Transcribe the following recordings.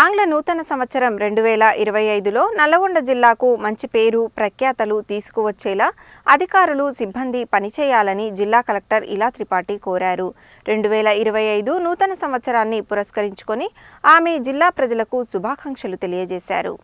ఆంగ్ల నూతన సంవత్సరం రెండు వేల ఇరవై ఐదులో నల్లగొండ జిల్లాకు మంచి పేరు ప్రఖ్యాతలు తీసుకువచ్చేలా అధికారులు సిబ్బంది పనిచేయాలని జిల్లా కలెక్టర్ ఇలా త్రిపాఠి కోరారు. రెండు వేల ఇరవై ఐదు నూతన సంవత్సరాన్ని పురస్కరించుకొని ఆమె జిల్లా ప్రజలకు శుభాకాంక్షలు తెలియజేశారు.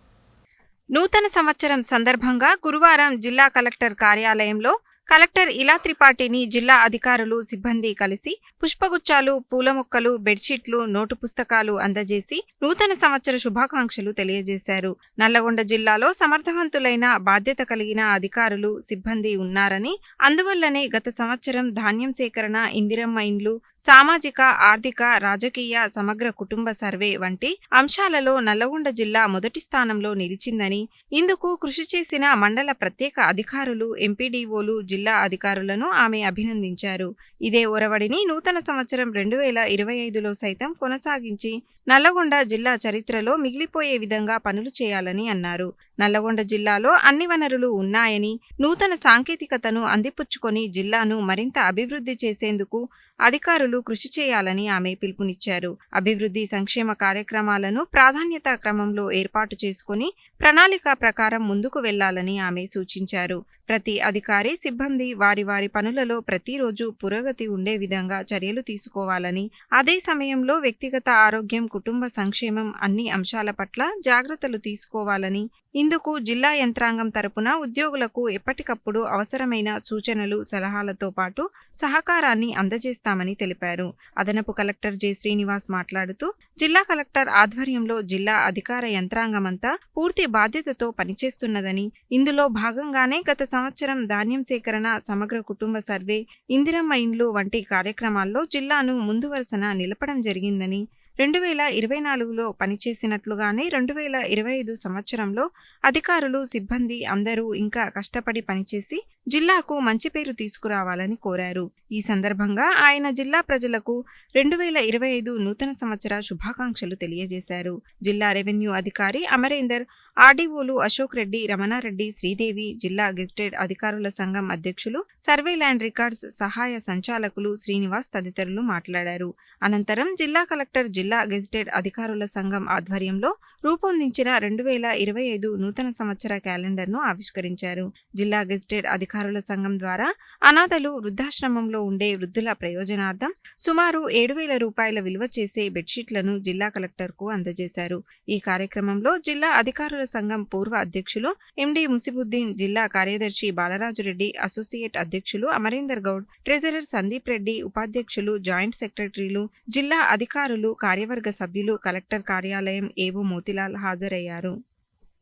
నూతన సంవత్సరం సందర్భంగా గురువారం జిల్లా కలెక్టర్ కార్యాలయంలో కలెక్టర్ ఇలా త్రిపాఠిని జిల్లా అధికారులు సిబ్బంది కలిసి పుష్పగుచ్చాలు పూల మొక్కలు బెడ్షీట్లు నోటు పుస్తకాలు అందజేసి నూతన సంవత్సర శుభాకాంక్షలు తెలియజేశారు. నల్లగొండ జిల్లాలో సమర్థవంతులైన బాధ్యత కలిగిన అధికారులు సిబ్బంది ఉన్నారని అందువల్లనే గత సంవత్సరం ధాన్యం సేకరణ ఇందిరమ్మ ఇండ్లు సామాజిక ఆర్థిక రాజకీయ సమగ్ర కుటుంబ సర్వే వంటి అంశాలలో నల్లగొండ జిల్లా మొదటి స్థానంలో నిలిచిందని ఇందుకు కృషి చేసిన మండల ప్రత్యేక అధికారులు ఎంపీడీఓలు జిల్లా అధికారులను ఆమె అభినందించారు. ఇదే ఒరవడిని నూతన సంవత్సరం రెండు వేల ఇరవై ఐదులో సైతం కొనసాగించి నల్లగొండ జిల్లా చరిత్రలో మిగిలిపోయే విధంగా పనులు చేయాలని అన్నారు. నల్లగొండ జిల్లాలో అన్ని వనరులు ఉన్నాయని నూతన సాంకేతికతను అందిపుచ్చుకొని జిల్లాను మరింత అభివృద్ధి చేసేందుకు అధికారులు కృషి చేయాలని ఆమె పిలుపునిచ్చారు. అభివృద్ధి సంక్షేమ కార్యక్రమాలను ప్రాధాన్యతా క్రమంలో ఏర్పాటు చేసుకుని ప్రణాళిక ప్రకారం ముందుకు వెళ్ళాలని ఆమె సూచించారు. ప్రతి అధికారి సిబ్బంది వారి వారి పనులలో ప్రతిరోజు పురోగతి ఉండే విధంగా చర్యలు తీసుకోవాలని అదే సమయంలో వ్యక్తిగత ఆరోగ్యం కుటుంబ సంక్షేమం అన్ని అంశాల పట్ల జాగ్రత్తలు తీసుకోవాలని ఇందుకు జిల్లా యంత్రాంగం తరపున ఉద్యోగులకు ఎప్పటికప్పుడు అవసరమైన సూచనలు సలహాలతో పాటు సహకారాన్ని అందజేస్తామని తెలిపారు. అదనపు కలెక్టర్ జె. శ్రీనివాస్ మాట్లాడుతూ జిల్లా కలెక్టర్ ఆధ్వర్యంలో జిల్లా అధికార యంత్రాంగమంతా పూర్తి బాధ్యతతో పనిచేస్తున్నదని ఇందులో భాగంగానే గత సంవత్సరం ధాన్యం సేకరణ సమగ్ర కుటుంబ సర్వే ఇందిరమ్మ ఇండ్లు వంటి కార్యక్రమాల్లో జిల్లాను ముందు వరుసన నిలపడం జరిగిందని రెండు వేల ఇరవై నాలుగులో పనిచేసినట్లుగానే రెండు వేల ఇరవై ఐదు సంవత్సరంలో అధికారులు సిబ్బంది అందరూ ఇంకా కష్టపడి పనిచేసి జిల్లాకు మంచి పేరు తీసుకురావాలని కోరారు. ఈ సందర్భంగా ఆయన జిల్లా ప్రజలకు రెండు వేల ఇరవై ఐదు నూతన సంవత్సర శుభాకాంక్షలు తెలియజేశారు. జిల్లా రెవెన్యూ అధికారి అమరేందర్ ఆర్డీఓలు అశోక్ రెడ్డి రమణారెడ్డి శ్రీదేవి జిల్లా గెజిటెడ్ అధికారుల సంఘం అధ్యక్షులు సర్వే ల్యాండ్ రికార్డ్స్ సహాయ సంచాలకులు శ్రీనివాస్ తదితరులు మాట్లాడారు. అనంతరం జిల్లా కలెక్టర్ జిల్లా గెజిటెడ్ అధికారుల సంఘం ఆధ్వర్యంలో రూపొందించిన రెండు వేల ఇరవై ఐదు నూతన సంవత్సర క్యాలెండర్ను ఆవిష్కరించారు. జిల్లా గెజిటెడ్ అధికారుల సంఘం ద్వారా అనాథలు వృద్ధాశ్రమంలో ఉండే వృద్ధుల ప్రయోజనార్థం సుమారు ఏడు వేల రూపాయల విలువ చేసే బెడ్షీట్లను జిల్లా కలెక్టర్కు అందజేశారు. ఈ కార్యక్రమంలో జిల్లా అధికారుల సంఘం పూర్వ అధ్యక్షులు ఎండి ముసిబుద్దీన్ జిల్లా కార్యదర్శి బాలరాజురెడ్డి అసోసియేట్ అధ్యక్షులు అమరేందర్ గౌడ్ ట్రెజరర్ సందీప్ రెడ్డి ఉపాధ్యక్షులు జాయింట్ సెక్రటరీలు జిల్లా అధికారులు కార్యవర్గ సభ్యులు కలెక్టర్ కార్యాలయం ఏవో మోతిలాల్ హాజరయ్యారు.